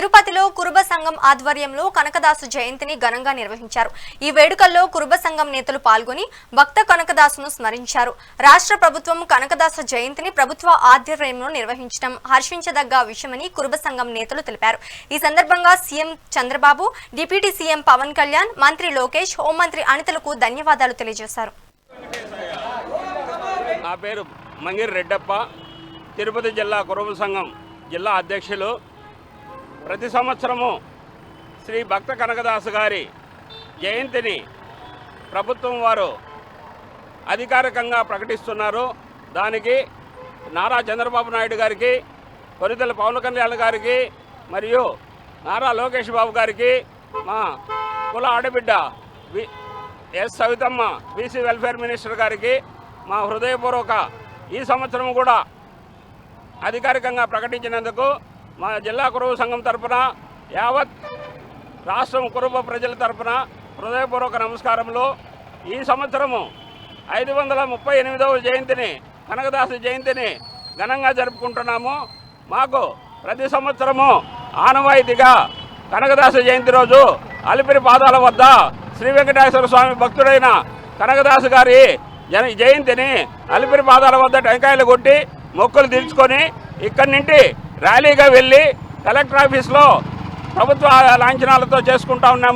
తిరుపతిలో కురుబ సంఘం ఆధ్వర్యంలో కనకదాసు జయంతిని ఘనంగా నిర్వహించారు. ఈ వేడుకల్లో కురుబ సంఘం నేతలు పాల్గొని భక్త కనకదాసును స్మరించారు. రాష్ట్ర ప్రభుత్వం కనకదాసు జయంతిని ప్రభుత్వ ఆధ్వర్యంలో నిర్వహించడం హర్షించదగ్గ విషయమని కురుబ సంఘం నేతలు తెలిపారు. ఈ సందర్భంగా CM Chandrababu deputy CM Pawan Kalyan మంత్రి లోకేష్ హోంమంత్రి అనితలకు ధన్యవాదాలు తెలియజేశారు. నా పేరు మంగిరి రెడ్డప్ప. తిరుపతి జిల్లా కురుబ సంఘం జిల్లా అధ్యక్షులు ప్రతి సంవత్సరము శ్రీ భక్త కనకదాసు గారి జయంతిని ప్రభుత్వం వారు అధికారికంగా ప్రకటిస్తున్నారు. దానికి నారా చంద్రబాబు నాయుడు గారికి కొరితల పవన్ కళ్యాణ్ గారికి మరియు నారా లోకేష్ బాబు గారికి మా కుల ఆడబిడ్డ V S Savithamma BC welfare minister గారికి మా హృదయపూర్వక ఈ సంవత్సరం కూడా అధికారికంగా ప్రకటించినందుకు మా జిల్లా కురువు సంఘం తరపున యావత్ రాష్ట్రం కురుబ ప్రజల తరపున హృదయపూర్వక నమస్కారములు. ఈ సంవత్సరము ఐదు వందల ముప్పై ఎనిమిదవ జయంతిని కనకదాసు జయంతిని ఘనంగా జరుపుకుంటున్నాము. మాకు ప్రతి సంవత్సరము ఆనవాయితీగా కనకదాసు జయంతి రోజు అలిపిరి పాదాల వద్ద శ్రీ వెంకటేశ్వర స్వామి భక్తుడైన కనకదాసు గారి జన జయంతిని అలిపిరి పాదాల వద్ద టెంకాయలు కొట్టి మొక్కులు తీర్చుకొని ఇక్కడి నుండి ర్యాలీగా వెళ్ళి కలెక్టర్ ఆఫీస్లో ప్రభుత్వ లాంఛనాలతో చేసుకుంటా ఉన్నాం.